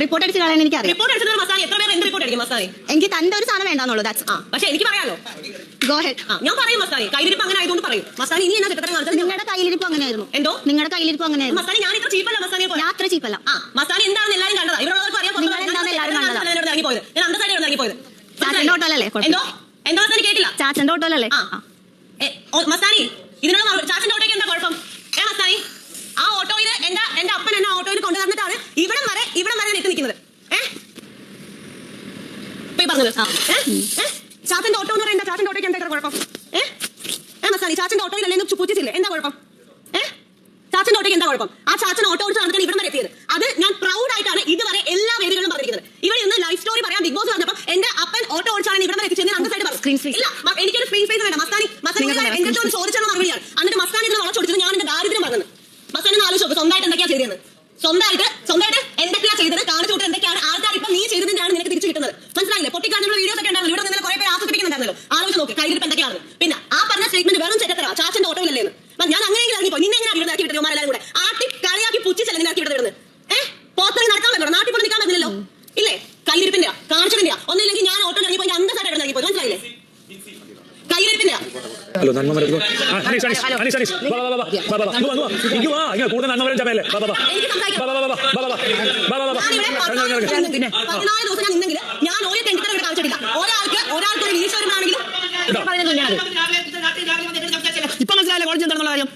Report അടിച്ച് കളയാൻ എനിക്കറിയാം. റിപ്പോർട്ട് അടിച്ചത് മസാനി എത്ര പേര് എന്ത് റിപ്പോർട്ട് അടിക്കും മസാനി എനിക്ക് തന്റെ ഒരു സാധനം വേണ്ടാന്നുള്ളൂ ദാറ്റ്സ് ആ പക്ഷേ എനിക്ക് പറയാലോ. ഗോ ഹെഡ് ആ ഞാൻ പറയും മസാനി കയ്യിരിപ്പ് അങ്ങനെ ആയതുകൊണ്ട് പറയും. മസാനി ഇനി എന്നാ ചിത്രത്തിൽ കാണിച്ചത്? നിങ്ങളുടെ കയ്യിലിരിപ്പ് അങ്ങനെയായിരുന്നു. എന്തോ? നിങ്ങളുടെ കയ്യിലിരിപ്പ് അങ്ങനെയായിരുന്നു. മസാനി ഞാൻ ഇത്ര ചീപ്പല്ല ഞാൻ അത്ര ചീപ്പല്ല ആ മസാനി എന്താണെന്ന് എല്ലാവരും കണ്ടതാ. ഇവരുള്ളവർക്ക് അറിയാം നിങ്ങൾ എന്താണെന്ന് എല്ലാവരും കണ്ടതാ. ഞാൻ അന്ത ഇറങ്ങി ചാച്ചന്റെ ഓട്ടോലല്ലേ. എന്തോ? എന്തോ മസാനി കേട്ടില്ല. ചാച്ചന്റെ ആ. ഇതിനുള്ള ചാച്ചന്റെ ഓട്ടോയ്ക്ക് എന്താ കുഴപ്പം? ഏ മസ്താനി ആ ഓട്ടോയിൽ എന്റെ എന്റെ അപ്പൻ എന്നെ ഓട്ടോയിൽ കൊണ്ടു തന്നിട്ടാണ് ഇവിടം വരെ ഇവിടം വരെ എത്തി നിൽക്കുന്നത്. ഏ? ഇപ്പൊ ഈ പറഞ്ഞത്? ചാച്ചന്റെ ഓട്ടോ എന്ന് പറയുന്നത് ചാച്ചന്റെ ഓട്ടോയ്ക്ക് എന്താ കുഴപ്പം? ഏ? ഏ മസ്താനി ചാച്ചന്റെ ഓട്ടോയിലല്ലേ പൂച്ചിച്ചില്ലേ? എന്താ കുഴപ്പം? ഏ? ചാച്ചന്റെ ഓട്ടോയ്ക്ക് എന്താ കുഴപ്പം? ആ ചാച്ചൻ ഓട്ടോ ഓടിച്ച് നടന്നിട്ട് ഇവിടം വരെ എത്തിയത്. അത് ഞാൻ പ്രൗഡ് ആയിട്ടാണ് ഇതുവരെ എല്ലാ വേദികളിലും പറഞ്ഞിരിക്കുന്നത്. ഇവിടെ ഇന്ന് ലൈഫ് സ്റ്റോറി പറയാൻ ബിഗ് ബോസ് പറഞ്ഞപ്പോൾ എന്റെ അപ്പൻ ഓട്ടോ ഓടിച്ചാണ് ഇവിടം വരെ എത്തിച്ചെന്ന് അന്ന് സൈഡ് പറഞ്ഞു. ഇല്ല എനിക്കൊരു സ്ക്രീൻ സ്പേസ് വേണ്ട. മസ്താനി മസ്താനി എന്റെ ചോദിച്ചാൽ മറുപടിയാണ് എന്നിട്ട് മസ്താനി ഇതിന് വളച്ചോടിച്ചത് ഞാൻ എന്റെ ദാരിദ്ര്യം പറഞ്ഞത്. മസ്താനി ഒന്ന് ആലോചിച്ച് സ്വന്തമായിട്ട് എന്തൊക്കെയാ ചെയ്തതെന്ന് സ്വന്തമായിട്ട് സ്വന്തമായിട്ട് എന്തൊക്കെയാ ചെയ്തത്? കാണിച്ചു വിട്ട് എന്തൊക്കെയാണ്? ആൾക്കാർ ഇപ്പൊ നീ ചെയ്തതിന്റെയാണ് നിനക്ക് തിരിച്ചു കിട്ടുന്നത്. മനസ്സിലായില്ലേ? പൊട്ടിക്കാനുള്ള വീഡിയോസ് ഒക്കെ ഉണ്ടായിരുന്നു. ഇവിടെ നിന്ന് കുറെ പേര് ആസ്വദിക്കുന്നുണ്ടായിരുന്നല്ലോ ആലോചിച്ച് നോക്ക് കയ്യിൽ എന്തൊക്കെയാണ് പിന്നെ ആ പറഞ്ഞ സ്റ്റേറ്റ്മെന്റ് വെറും ചെറ്റത്തരാ ചാച്ചന്റെ ഓട്ടോയിലല്ലേ ഞാൻ അങ്ങനെയെങ്കിലും ഇറങ്ങിപ്പോ നിന്നെ എങ്ങനെ ഇവിടെ ഇറക്കി ഇവന്മാരെല്ലാവരും കൂടെ ആട്ടി കളിയാക്കി പുച്ഛിച്ചല്ല നിന്നെ ഇറക്കി വിട്ടത് ഇവിടുന്ന് ഏഹ് പോത്തറി നടക്കാൻ പറ്റില്ല നാട്ടിൽ പോയി നിൽക്കാൻ പറ്റില്ലല്ലോ ഇല്ലേ കയ്യിരിപ്പിന്റെ കാണിച്ചതിന്റെ ഒന്നില്ലെങ്കിൽ ഞാൻ ഓട്ടോ ഇറങ്ങിപ്പോ അന്തസ്സായിട്ട് ഇറങ്ങിപ്പോ മനസ്സിലായില്ലേ കയ്യിരിപ്പിന്റെ ഹലോ നന്മ മരത്തിൽ അനീഷ് അനീഷ് അനീഷ് അനീഷ് വാ വാ വാ വാ വാ ഇങ്ങ് വാ ഇങ്ങ് വാ. ഇങ്ങ് കൂടുതൽ നന്മ വരും ചമയല്ലേ വാ വാ വാ. വാ വാ വാ വാ. വാ വാ വാ. വാ വാ. പതിനാല് ദിവസം ഞാൻ നിന്നെങ്കിൽ ഞാൻ ഒരു തെണ്ടിത്തരം ഇവിടെ കാണിച്ചിട്ടില്ല. ഒരാൾക്ക് ഒരാൾക്ക് ഒരു വീഴ്ച വരുമ്പോഴാണെങ്കിലും ഇപ്പൊ മനസ്സിലായില്ലേ കോളേജ് എന്താണെന്നുള്ള കാര്യം?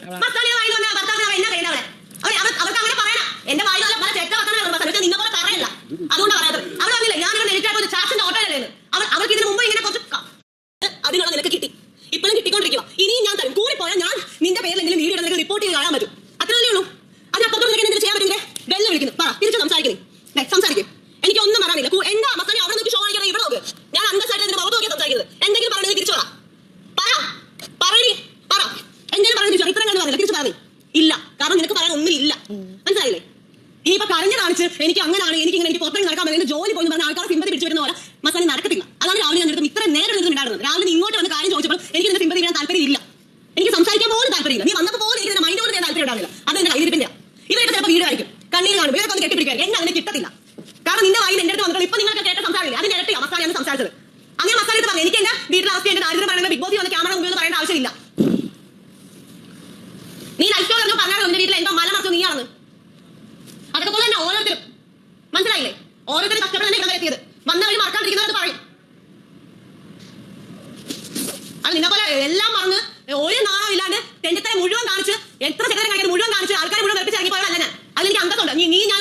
വായിൽ വന്ന ഭർത്താവിനെ എന്നാ അവരെ അവരെ അവർ അവർക്ക് അങ്ങനെ പറയണം എന്റെ വായിൽ വന്ന പല ചെറ്റ വർത്തമാനം മസ്താനി പക്ഷേ നിന്നെ പോലെ പറയല്ല അതുകൊണ്ടാണ് പറയാത്തത് അവർ പറഞ്ഞില്ല ഞാൻ ഇവിടെ നെരിക്കാൻ ഒരു ചാച്ചന്റെ ഓട്ടോയിലല്ലേ അവർ അവർക്ക് ഇതിന് മുമ്പ് ഇങ്ങനെ കുറച്ച് ക- അതിനുള്ള നിനക്ക് കിട്ടി ഇപ്പോഴും കിട്ടിക്കൊണ്ടിരിക്കുക ഇനിയും ഞാൻ തരും കൂടിപ്പോയാൽ ഞാൻ നിന്റെ പേരിൽ എന്തെങ്കിലും റിപ്പോർട്ട് ചെയ്ത് കാണാൻ പറ്റും. അത്രേ ഉള്ളൂ. അതിനപ്പുറത്തോട്ട് നിനക്ക് എന്തെങ്കിലും ചെയ്യാൻ പറ്റില്ലേ ബെല്ല് വിളിക്കുന്നു പറ തിരിച്ചു സംസാരിക്കുന്നേ സംസാരിക്കും. എനിക്ക് ഒന്നും പറയാനില്ല എന്താ മസാനി അവിടെ നോക്കി ഷോ കാണിക്കണം ഇവിടെ നോക്ക്. ഞാൻ അന്തസ്സായിട്ട് ഇതിന്റെ മുഖത്ത് നോക്കി സംസാരിക്കുന്നത് എന്തെങ്കിലും പറഞ്ഞു തിരിച്ചു പറ. പറ. പറയടി. പറ. എന്തെങ്കിലും പറഞ്ഞു തിരിച്ചു ഇത്രയും കണ്ടു പറഞ്ഞില്ല തിരിച്ചു പറഞ്ഞു ഇല്ല. കാരണം നിനക്ക് പറയാൻ ഒന്നും ഇല്ല. മനസ്സിലായില്ലേ? ഇനിയിപ്പോ കരഞ്ഞു കാണിച്ച് എനിക്ക് അങ്ങനെയാണ് എനിക്ക് ഇങ്ങനെ എനിക്ക് പുറത്തേക്ക് നടക്കാൻ പറ്റില്ല ജോലി പോയി പറഞ്ഞ ആൾക്കാർ സിമ്പതി പിടിച്ചു വരുന്ന പോലെ മസാനി നടക്കത്തില്ല അതാണ് രാവിലെ ഞാൻ ഇത്ര നേരം എടുത്ത് ഉണ്ടായിരുന്നത് രാവിലെ നീ ഇങ്ങോട്ട് വന്ന് കാര്യം ചോദിച്ചപ്പോൾ എനിക്ക് ഇതിന്റെ സിമ്പതി വീഴാൻ താല്പര്യമില്ല എനിക്ക് സംസാരിക്കാൻ പോലും താല്പര്യമില്ല നീ വന്നപ്പോൾ പോലും എനിക്ക് മൈൻഡ് കൊണ്ട് ഞാൻ താല്പര്യം ഉണ്ടാവില്ല അതെന്റെ കയ്യിരിപ്പിന്റെ ഇവരൊക്കെ ചിലപ്പോൾ വീടായിരിക്കും കാണും ഒന്ന് കെട്ടിപ്പിടിക്കുക എന്നെ അതിനെ കിട്ടത്തില്ല. കാരണം നിന്റെ വായിൽ എന്റെ അടുത്ത് വന്നിട്ട് ഇപ്പൊ നിങ്ങൾക്ക് കേട്ട സംസാരമില്ല? അതിന്റെ അവസാനം മസാലയാണ് സംസാരിച്ചത്. അങ്ങനെ മസാല പറഞ്ഞു എനിക്ക് എന്റെ വീട്ടിലെ അവസ്ഥ എന്റെ ദാരിദ്ര്യം പറയുന്നത് ബിഗ് ബോസ് വന്ന് ക്യാമറ മുമ്പിൽ പറയേണ്ട ആവശ്യമില്ല. നീ ലൈഫ് എന്ന് പറഞ്ഞാൽ നിന്റെ വീട്ടിൽ എന്തോ മല മറച്ചു നീയാണെന്ന്. അതൊക്കെ തന്നെ ഓരോരുത്തരും. മനസ്സിലായില്ലേ? ഓരോരുത്തരും കഷ്ടപ്പെടാൻ ഇവിടെ എത്തിയത്. വന്ന വഴി മറക്കാണ്ടിരിക്കുന്നവർ പറയും. അത് നിന്നെ പോലെ എല്ലാം മറന്ന് ഒരു നാണം ഇല്ലാണ്ട് തെണ്ടിത്തരെ മുഴുവൻ കാണിച്ച് എത്ര ചെറുതരം മുഴുവൻ കാണിച്ച് ആൾക്കാരെ മുഴുവൻ വെപ്പിച്ച് ഇറങ്ങി പോയതല്ല ഞാൻ അതിലെനിക്ക് അന്തസ്സുണ്ട്. നീ ഞാൻ